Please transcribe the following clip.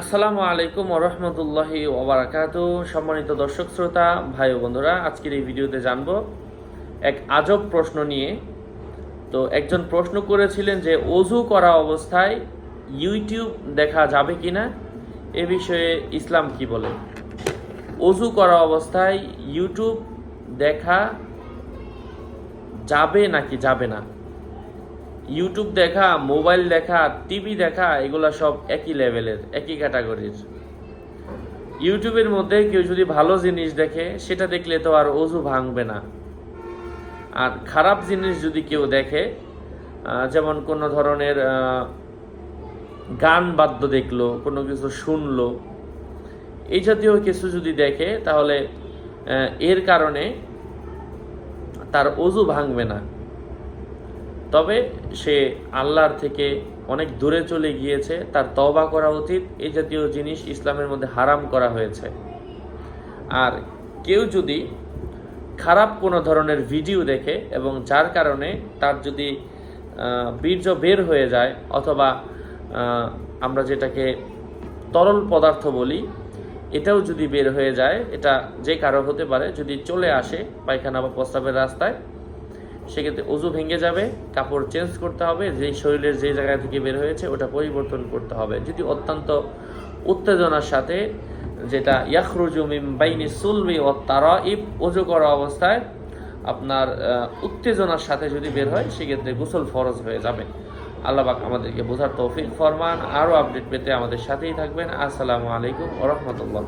আসসালামু আলাইকুম ওরহমতুল্লাহি ওবরাকাত সম্মানিত দর্শক, শ্রোতা, ভাই ও বন্ধুরা, আজকের এই ভিডিওতে জানব এক আজব প্রশ্ন নিয়ে। তো একজন প্রশ্ন করেছিলেন যে অজু করা অবস্থায় ইউটিউব দেখা যাবে কিনা? এ বিষয়ে ইসলাম কি বলে? অজু করা অবস্থায় ইউটিউব দেখা যাবে নাকি যাবে না? ইউটিউব দেখা মোবাইল দেখা টিভি দেখা, এগুলা সব একই লেভেলের একই ক্যাটাগরির ইউটিউবের মধ্যে কেউ যদি ভালো জিনিস দেখে, সেটা দেখলে তো আর অজু ভাঙবে না। আর খারাপ জিনিস যদি কেউ দেখে যেমন কোনো ধরনের গান বাদ্য দেখল, কোনো কিছু শুনলো, এই জাতীয় কিছু যদি দেখে, তাহলে এর কারণে তার অজু ভাঙবে না। তবে সে আল্লাহর থেকে অনেক দূরে চলে গিয়েছে, তার তওবা করা উচিত। এই জাতীয় জিনিস ইসলামের মধ্যে হারাম করা হয়েছে। আর কেউ যদি খারাপ কোনো ধরনের ভিডিও দেখে এবং যার কারণে তার যদি বীর্য বের হয়ে যায় অথবা আমরা যেটাকে তরল পদার্থ বলি, এটাও যদি বের হয়ে যায়, এটা যে কারও হতে পারে, যদি চলে আসে পায়খানা বা প্রস্তাবের রাস্তায় সেক্ষেত্রে অজু ভেঙে যাবে, কাপড় চেঞ্জ করতে হবে, যে শরীরের যে জায়গা থেকে বের হয়েছে ওটা পরিবর্তন করতে হবে। যদি অত্যন্ত উত্তেজনার সাথে যেটা ইয়াখরুজু মিম বাইনি সুলবি ও তারা ইব অজু করা অবস্থায় আপনার উত্তেজনার সাথে যদি বের হয়, সেক্ষেত্রে গোসল ফরজ হয়ে যাবে। আল্লাহবাক আমাদেরকে বোঝার তৌফিক ফরমান। আরও আপডেট পেতে আমাদের সাথেই থাকবেন। আসসালামু আলাইকুম ওরহমতুল্লাহ